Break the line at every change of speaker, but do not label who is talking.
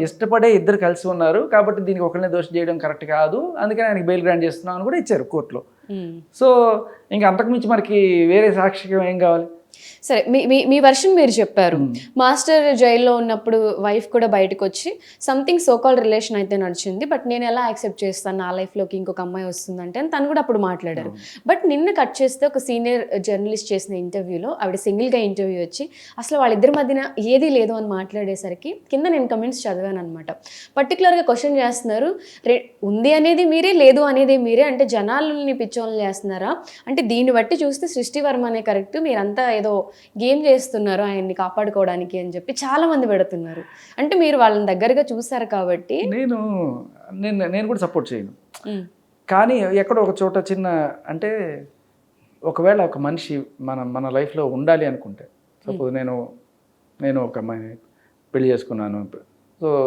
ఇష్టపడే ఇద్దరు కలిసి ఉన్నారు కాబట్టి దీనికి ఒకరినే దోషం చేయడం కరెక్ట్ కాదు. అందుకని ఆయనకి బెయిల్ గ్రాంట్ చేస్తున్నాం అని కూడా ఇచ్చారు కోర్టులో. సో ఇంకా అంతకుమించి మనకి వేరే సాక్ష్యం ఏం కావాలి?
సరే మీ మీ మీ వర్షన్ మీరు చెప్పారు. మాస్టర్ జైల్లో ఉన్నప్పుడు వైఫ్ కూడా బయటకు వచ్చి సంథింగ్ సోకాల్ రిలేషన్ అయితే నడిచింది బట్ నేను ఎలా యాక్సెప్ట్ చేస్తాను? నా లైఫ్లోకి ఇంకొక అమ్మాయి వస్తుందంటే అని తను కూడా అప్పుడు మాట్లాడారు. బట్ నిన్న కట్ చేస్తే ఒక సీనియర్ జర్నలిస్ట్ చేసిన ఇంటర్వ్యూలో ఆవిడ సింగిల్గా ఇంటర్వ్యూ వచ్చి అసలు వాళ్ళిద్దరి మధ్యన ఏదీ లేదు అని మాట్లాడేసరికి కింద నేను కమెంట్స్ చదివాను అనమాట పర్టికులర్గా క్వశ్చన్ చేస్తున్నారు రే ఉంది అనేది మీరే లేదు అనేది మీరే అంటే జనాలని పిచ్చోళ్ళని చేస్తున్నారా? అంటే దీన్ని బట్టి చూస్తే సృష్టివర్మ అనే కరెక్ట్ మీరంతా ఏదో గేమ్ చేస్తున్నారు ఆయన్ని కాపాడుకోవడానికి అని చెప్పి చాలా మంది పెడుతున్నారు. అంటే మీరు వాళ్ళని దగ్గరగా చూసారు కాబట్టి
నేను నేను నేను కూడా సపోర్ట్ చేయను. కానీ ఎక్కడో ఒక చోట చిన్న అంటే ఒకవేళ ఒక మనిషి మన మన లైఫ్లో ఉండాలి అనుకుంటే సపోజ్ నేను నేను ఒక పెళ్ళి చేసుకున్నాను. సో